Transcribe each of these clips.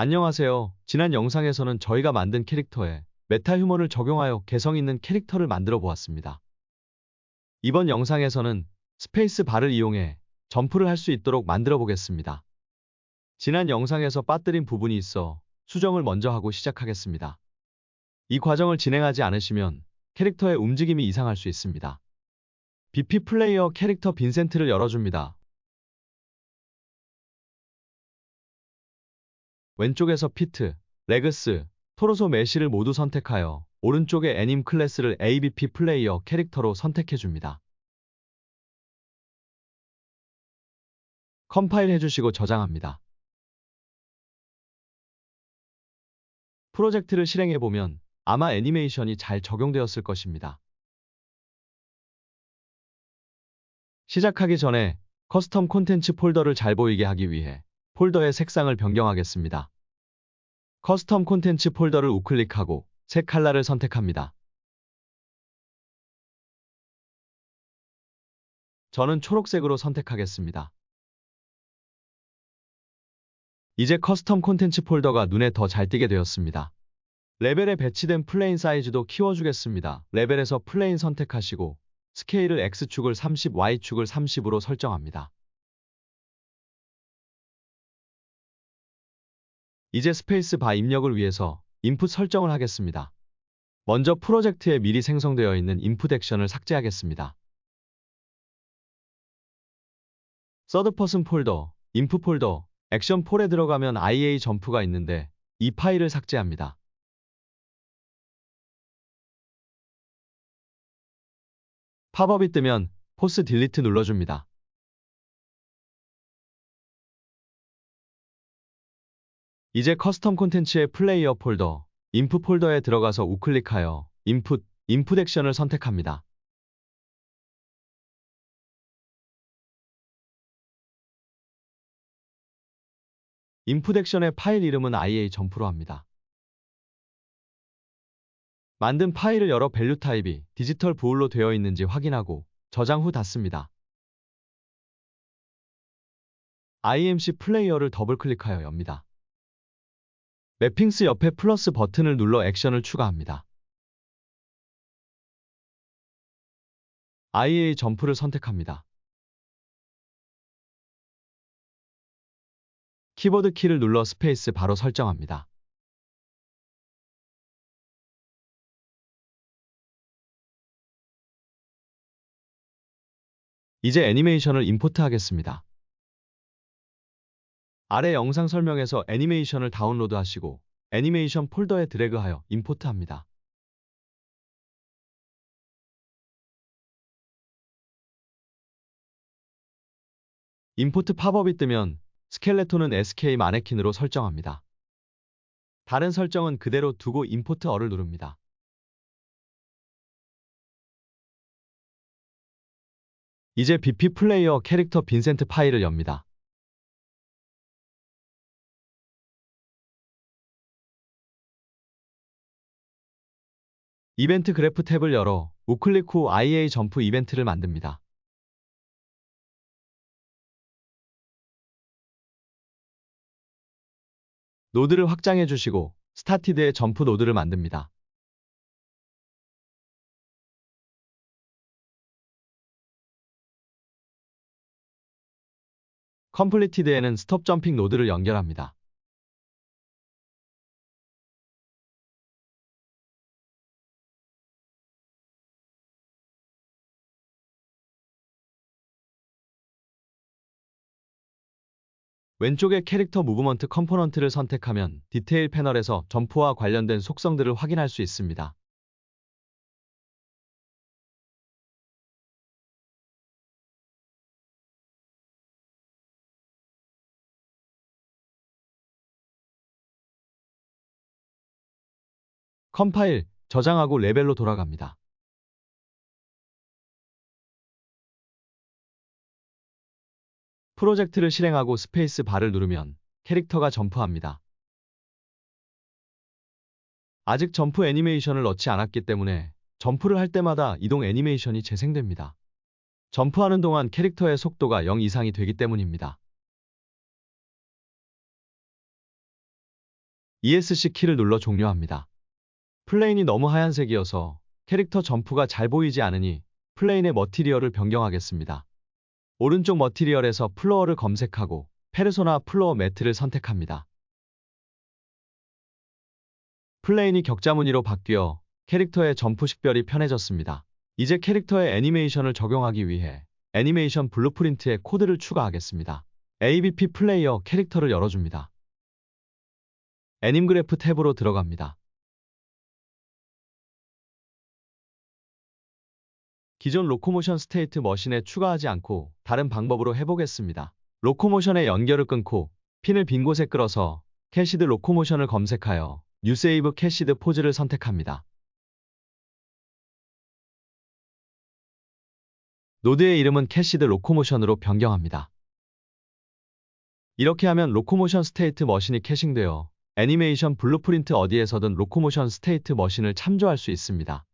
안녕하세요. 지난 영상에서는 저희가 만든 캐릭터에 메타 휴먼을 적용하여 개성 있는 캐릭터를 만들어 보았습니다. 이번 영상에서는 스페이스 바를 이용해 점프를 할 수 있도록 만들어 보겠습니다. 지난 영상에서 빠뜨린 부분이 있어 수정을 먼저 하고 시작하겠습니다. 이 과정을 진행하지 않으시면 캐릭터의 움직임이 이상할 수 있습니다. BP 플레이어 캐릭터 빈센트를 열어줍니다. 왼쪽에서 피트, 레그스, 토로소 메시를 모두 선택하여 오른쪽에 애님 클래스를 ABP 플레이어 캐릭터로 선택해줍니다. 컴파일 해주시고 저장합니다. 프로젝트를 실행해보면 아마 애니메이션이 잘 적용되었을 것입니다. 시작하기 전에 커스텀 콘텐츠 폴더를 잘 보이게 하기 위해 폴더의 색상을 변경하겠습니다. 커스텀 콘텐츠 폴더를 우클릭하고 색 컬러를 선택합니다. 저는 초록색으로 선택하겠습니다. 이제 커스텀 콘텐츠 폴더가 눈에 더 잘 띄게 되었습니다. 레벨에 배치된 플레인 사이즈도 키워주겠습니다. 레벨에서 플레인 선택하시고 스케일을 X축을 30, Y축을 30으로 설정합니다. 이제 스페이스 바 입력을 위해서 인풋 설정을 하겠습니다. 먼저 프로젝트에 미리 생성되어 있는 인풋 액션을 삭제하겠습니다. 서드 퍼슨 폴더, 인풋 폴더, 액션 폴에 들어가면 IA 점프가 있는데 이 파일을 삭제합니다. 팝업이 뜨면 포스 딜리트 눌러줍니다. 이제 커스텀 콘텐츠의 플레이어 폴더, 인풋 폴더에 들어가서 우클릭하여 인풋, 인풋 액션을 선택합니다. 인풋 액션의 파일 이름은 IA 점프로 합니다. 만든 파일을 열어 밸류 타입이 디지털 부울로 되어 있는지 확인하고 저장 후 닫습니다. IMC 플레이어를 더블 클릭하여 엽니다. 맵핑스 옆에 플러스 버튼을 눌러 액션을 추가합니다. IA 점프를 선택합니다. 키보드 키를 눌러 스페이스 바로 설정합니다. 이제 애니메이션을 임포트 하겠습니다. 아래 영상 설명에서 애니메이션을 다운로드 하시고 애니메이션 폴더에 드래그하여 임포트합니다. 임포트 팝업이 뜨면 스켈레톤은 SK 마네킨으로 설정합니다. 다른 설정은 그대로 두고 임포트 어를 누릅니다. 이제 BP 플레이어 캐릭터 빈센트 파일을 엽니다. 이벤트 그래프 탭을 열어 우클릭 후 IA 점프 이벤트를 만듭니다. 노드를 확장해 주시고 스타티드의 점프 노드를 만듭니다. 컴플리티드에는 스톱 점핑 노드를 연결합니다. 왼쪽의 캐릭터 무브먼트 컴포넌트를 선택하면 디테일 패널에서 점프와 관련된 속성들을 확인할 수 있습니다. 컴파일, 저장하고 레벨로 돌아갑니다. 프로젝트를 실행하고 스페이스 바를 누르면 캐릭터가 점프합니다. 아직 점프 애니메이션을 넣지 않았기 때문에 점프를 할 때마다 이동 애니메이션이 재생됩니다. 점프하는 동안 캐릭터의 속도가 0 이상이 되기 때문입니다. ESC 키를 눌러 종료합니다. 플레인이 너무 하얀색이어서 캐릭터 점프가 잘 보이지 않으니 플레인의 머티리얼을 변경하겠습니다. 오른쪽 머티리얼에서 플로어를 검색하고 페르소나 플로어 매트를 선택합니다. 플레인이 격자 무늬로 바뀌어 캐릭터의 점프 식별이 편해졌습니다. 이제 캐릭터의 애니메이션을 적용하기 위해 애니메이션 블루프린트에 코드를 추가하겠습니다. ABP 플레이어 캐릭터를 열어줍니다. 애님그래프 탭으로 들어갑니다. 기존 로코모션 스테이트 머신에 추가하지 않고 다른 방법으로 해보겠습니다. 로코모션의 연결을 끊고 핀을 빈 곳에 끌어서 캐시드 로코모션을 검색하여 뉴세이브 캐시드 포즈를 선택합니다. 노드의 이름은 캐시드 로코모션으로 변경합니다. 이렇게 하면 로코모션 스테이트 머신이 캐싱되어 애니메이션 블루프린트 어디에서든 로코모션 스테이트 머신을 참조할 수 있습니다.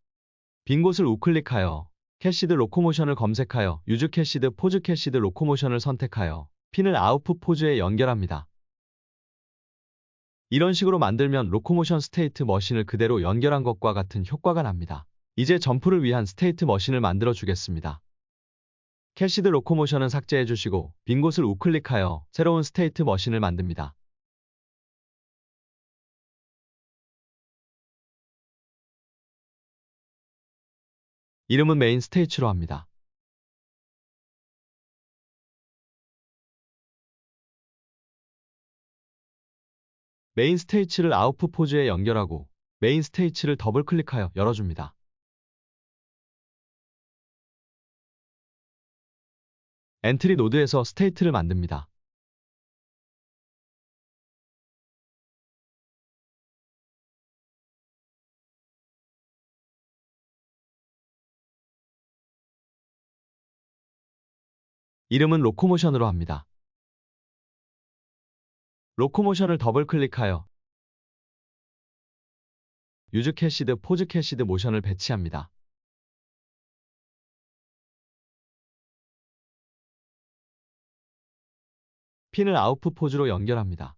빈 곳을 우클릭하여 캐시드 로코모션을 검색하여 유즈 캐시드 포즈 캐시드 로코모션을 선택하여 핀을 아웃풋 포즈에 연결합니다. 이런 식으로 만들면 로코모션 스테이트 머신을 그대로 연결한 것과 같은 효과가 납니다. 이제 점프를 위한 스테이트 머신을 만들어 주겠습니다. 캐시드 로코모션은 삭제해 주시고 빈 곳을 우클릭하여 새로운 스테이트 머신을 만듭니다. 이름은 메인 스테이츠로 합니다. 메인 스테이츠를 아웃풋 포즈에 연결하고 메인 스테이츠를 더블 클릭하여 열어줍니다. 엔트리 노드에서 스테이트를 만듭니다. 이름은 로코모션으로 합니다. 로코모션을 더블 클릭하여 유즈 캐시드 포즈 캐시드 모션을 배치합니다. 핀을 아웃풋 포즈로 연결합니다.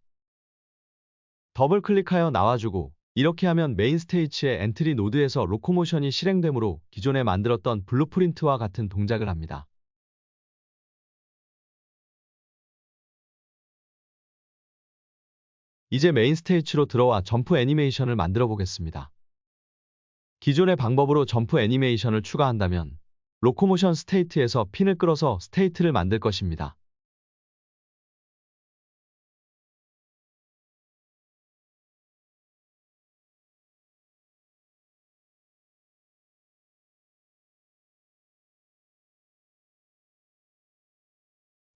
더블 클릭하여 나와주고 이렇게 하면 메인 스테이치의 엔트리 노드에서 로코모션이 실행되므로 기존에 만들었던 블루프린트와 같은 동작을 합니다. 이제 메인 스테이치로 들어와 점프 애니메이션을 만들어 보겠습니다. 기존의 방법으로 점프 애니메이션을 추가한다면 로코모션 스테이트에서 핀을 끌어서 스테이트를 만들 것입니다.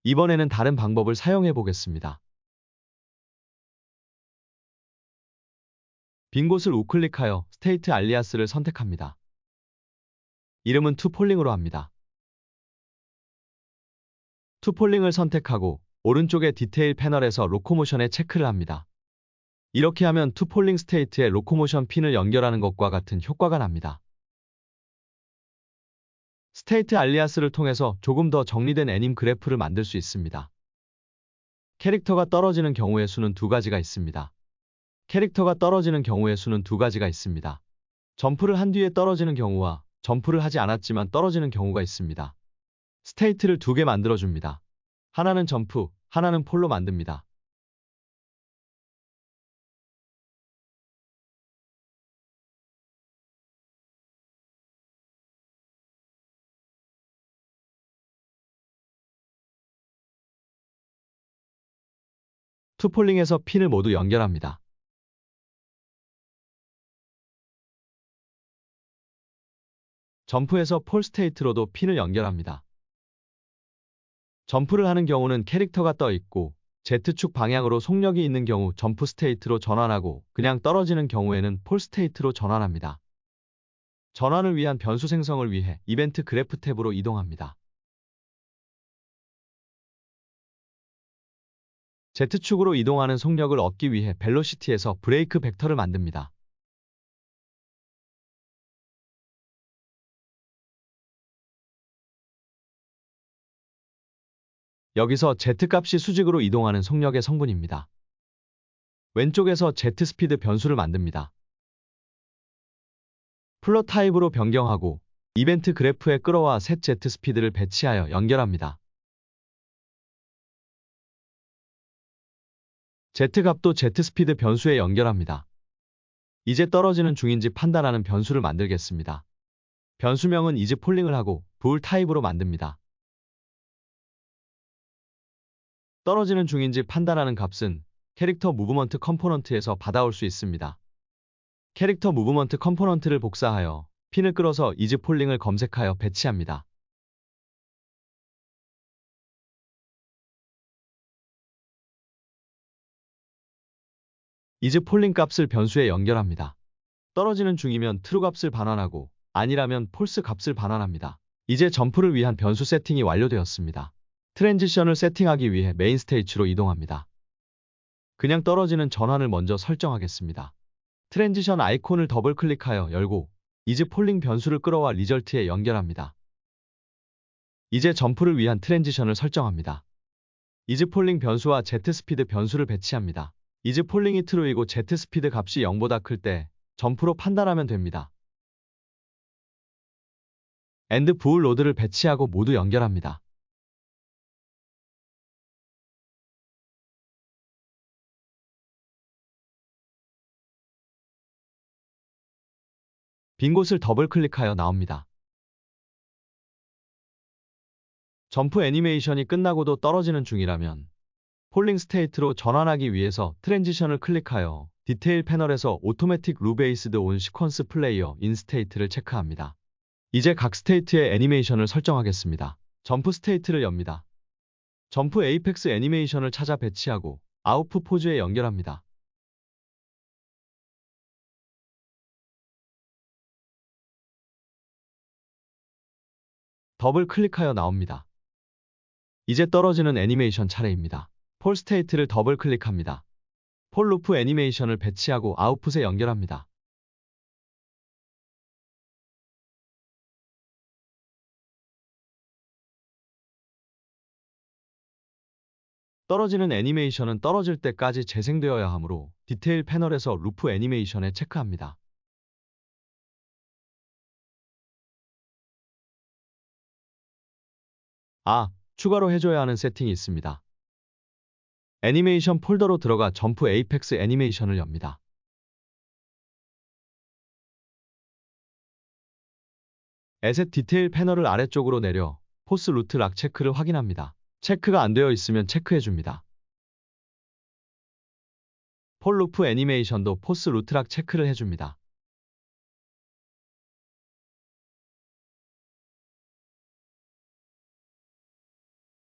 이번에는 다른 방법을 사용해 보겠습니다. 빈 곳을 우클릭하여 스테이트 알리아스를 선택합니다. 이름은 투폴링으로 합니다. 투폴링을 선택하고 오른쪽의 디테일 패널에서 로코모션에 체크를 합니다. 이렇게 하면 투폴링 스테이트에 로코모션 핀을 연결하는 것과 같은 효과가 납니다. 스테이트 알리아스를 통해서 조금 더 정리된 애님 그래프를 만들 수 있습니다. 캐릭터가 떨어지는 경우의 수는 두 가지가 있습니다. 캐릭터가 떨어지는 경우의 수는 두 가지가 있습니다. 점프를 한 뒤에 떨어지는 경우와 점프를 하지 않았지만 떨어지는 경우가 있습니다. 스테이트를 두 개 만들어줍니다. 하나는 점프, 하나는 폴로 만듭니다. 투폴링에서 핀을 모두 연결합니다. 점프에서 폴 스테이트로도 핀을 연결합니다. 점프를 하는 경우는 캐릭터가 떠 있고 Z축 방향으로 속력이 있는 경우 점프 스테이트로 전환하고 그냥 떨어지는 경우에는 폴 스테이트로 전환합니다. 전환을 위한 변수 생성을 위해 이벤트 그래프 탭으로 이동합니다. Z축으로 이동하는 속력을 얻기 위해 벨로시티에서 브레이크 벡터를 만듭니다. 여기서 Z값이 수직으로 이동하는 속력의 성분입니다. 왼쪽에서 Z 스피드 변수를 만듭니다. 플러 타입으로 변경하고 이벤트 그래프에 끌어와 셋 Z 스피드를 배치하여 연결합니다. Z 값도 Z 스피드 변수에 연결합니다. 이제 떨어지는 중인지 판단하는 변수를 만들겠습니다. 변수명은 이즈 폴링을 하고 부울 타입으로 만듭니다. 떨어지는 중인지 판단하는 값은 캐릭터 무브먼트 컴포넌트에서 받아올 수 있습니다. 캐릭터 무브먼트 컴포넌트를 복사하여 핀을 끌어서 이즈 폴링을 검색하여 배치합니다. 이즈 폴링 값을 변수에 연결합니다. 떨어지는 중이면 트루 값을 반환하고 아니라면 폴스 값을 반환합니다. 이제 점프를 위한 변수 세팅이 완료되었습니다. 트랜지션을 세팅하기 위해 메인 스테이지로 이동합니다. 그냥 떨어지는 전환을 먼저 설정하겠습니다. 트랜지션 아이콘을 더블 클릭하여 열고 이즈 폴링 변수를 끌어와 리절트에 연결합니다. 이제 점프를 위한 트랜지션을 설정합니다. 이즈 폴링 변수와 Z 스피드 변수를 배치합니다. 이즈 폴링이 트루이고 Z 스피드 값이 0보다 클 때 점프로 판단하면 됩니다. 엔드 부울 로드를 배치하고 모두 연결합니다. 빈 곳을 더블 클릭하여 나옵니다. 점프 애니메이션이 끝나고도 떨어지는 중이라면 폴링 스테이트로 전환하기 위해서 트랜지션을 클릭하여 디테일 패널에서 오토매틱 루베이스드 온 시퀀스 플레이어 인 스테이트를 체크합니다. 이제 각 스테이트의 애니메이션을 설정하겠습니다. 점프 스테이트를 엽니다. 점프 에이펙스 애니메이션을 찾아 배치하고 아웃풋 포즈에 연결합니다. 더블 클릭하여 나옵니다. 이제 떨어지는 애니메이션 차례입니다. 폴 스테이트를 더블 클릭합니다. 폴 루프 애니메이션을 배치하고 아웃풋에 연결합니다. 떨어지는 애니메이션은 떨어질 때까지 재생되어야 하므로 디테일 패널에서 루프 애니메이션에 체크합니다. 아, 추가로 해줘야 하는 세팅이 있습니다. 애니메이션 폴더로 들어가 점프 에이펙스 애니메이션을 엽니다. 에셋 디테일 패널을 아래쪽으로 내려 포스 루트 락 체크를 확인합니다. 체크가 안 되어 있으면 체크해줍니다. 폴 루프 애니메이션도 포스 루트 락 체크를 해줍니다.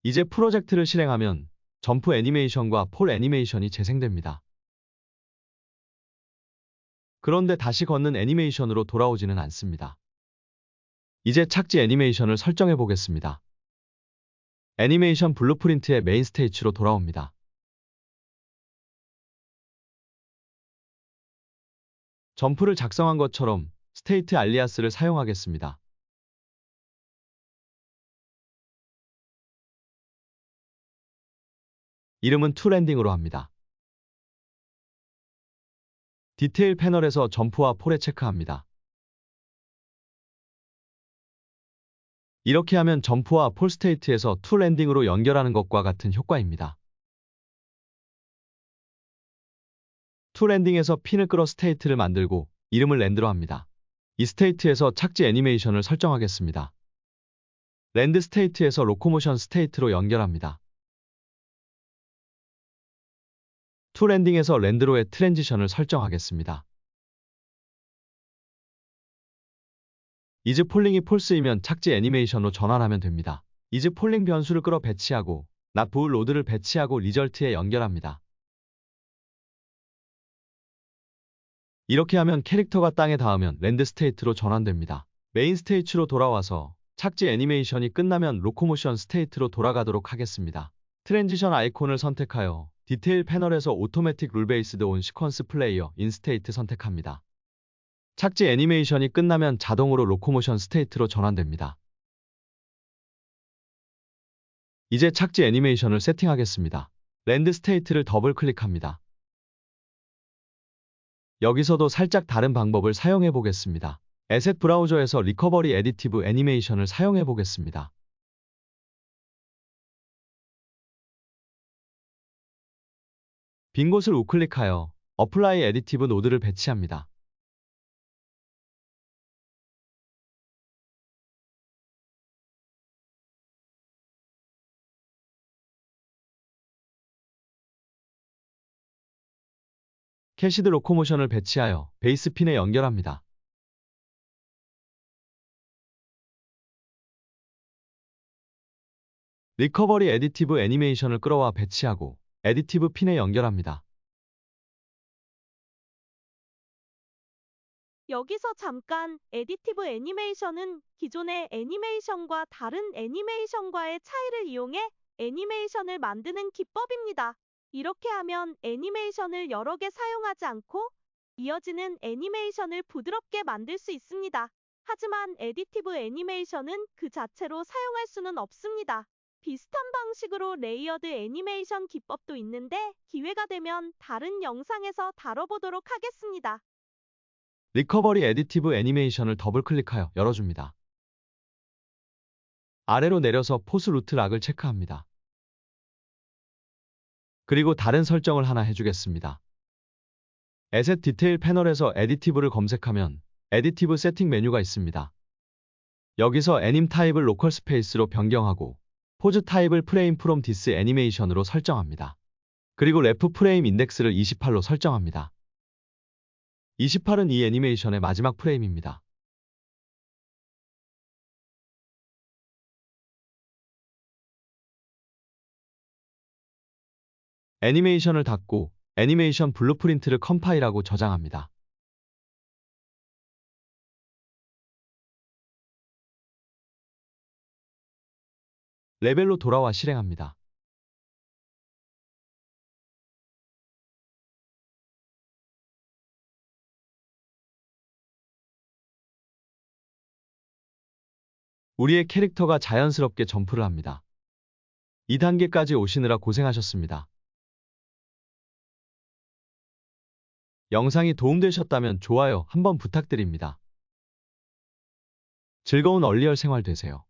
이제 프로젝트를 실행하면 점프 애니메이션과 폴 애니메이션이 재생됩니다. 그런데 다시 걷는 애니메이션으로 돌아오지는 않습니다. 이제 착지 애니메이션을 설정해 보겠습니다. 애니메이션 블루프린트의 메인 스테이지로 돌아옵니다. 점프를 작성한 것처럼 스테이트 알리아스를 사용하겠습니다. 이름은 투랜딩으로 합니다. 디테일 패널에서 점프와 폴에 체크합니다. 이렇게 하면 점프와 폴 스테이트에서 투 랜딩으로 연결하는 것과 같은 효과입니다. 투 랜딩에서 핀을 끌어 스테이트를 만들고 이름을 랜드로 합니다. 이 스테이트에서 착지 애니메이션을 설정하겠습니다. 랜드 스테이트에서 로코모션 스테이트로 연결합니다. 투 랜딩에서 랜드로의 트랜지션을 설정하겠습니다. 이즈 폴링이 폴스이면 착지 애니메이션으로 전환하면 됩니다. 이즈 폴링 변수를 끌어 배치하고 납부울 로드를 배치하고 리절트에 연결합니다. 이렇게 하면 캐릭터가 땅에 닿으면 랜드 스테이트로 전환됩니다. 메인 스테이트로 돌아와서 착지 애니메이션이 끝나면 로코모션 스테이트로 돌아가도록 하겠습니다. 트랜지션 아이콘을 선택하여 디테일 패널에서 오토매틱 룰베이스드 온 시퀀스 플레이어 인 스테이트 선택합니다. 착지 애니메이션이 끝나면 자동으로 로코모션 스테이트로 전환됩니다. 이제 착지 애니메이션을 세팅하겠습니다. 랜드 스테이트를 더블 클릭합니다. 여기서도 살짝 다른 방법을 사용해 보겠습니다. 에셋 브라우저에서 리커버리 에디티브 애니메이션을 사용해 보겠습니다. 빈 곳을 우클릭하여 어플라이 에디티브 노드를 배치합니다. 캐시드 로코모션을 배치하여 베이스 핀에 연결합니다. 리커버리 에디티브 애니메이션을 끌어와 배치하고 에디티브 핀에 연결합니다. 여기서 잠깐 에디티브 애니메이션은 기존의 애니메이션과 다른 애니메이션과의 차이를 이용해 애니메이션을 만드는 기법입니다. 이렇게 하면 애니메이션을 여러 개 사용하지 않고 이어지는 애니메이션을 부드럽게 만들 수 있습니다. 하지만 에디티브 애니메이션은 그 자체로 사용할 수는 없습니다. 비슷한 방식으로 레이어드 애니메이션 기법도 있는데 기회가 되면 다른 영상에서 다뤄보도록 하겠습니다. 리커버리 에디티브 애니메이션을 더블 클릭하여 열어줍니다. 아래로 내려서 포스 루트 락을 체크합니다. 그리고 다른 설정을 하나 해주겠습니다. 에셋 디테일 패널에서 에디티브를 검색하면 에디티브 세팅 메뉴가 있습니다. 여기서 애님 타입을 로컬 스페이스로 변경하고 포즈 타입을 프레임 프롬 디스 애니메이션으로 설정합니다. 그리고 레프 프레임 인덱스를 28로 설정합니다. 28은 이 애니메이션의 마지막 프레임입니다. 애니메이션을 닫고 애니메이션 블루프린트를 컴파일하고 저장합니다. 레벨로 돌아와 실행합니다. 우리의 캐릭터가 자연스럽게 점프를 합니다. 2단계까지 오시느라 고생하셨습니다. 영상이 도움되셨다면 좋아요 한번 부탁드립니다. 즐거운 얼리얼 생활 되세요.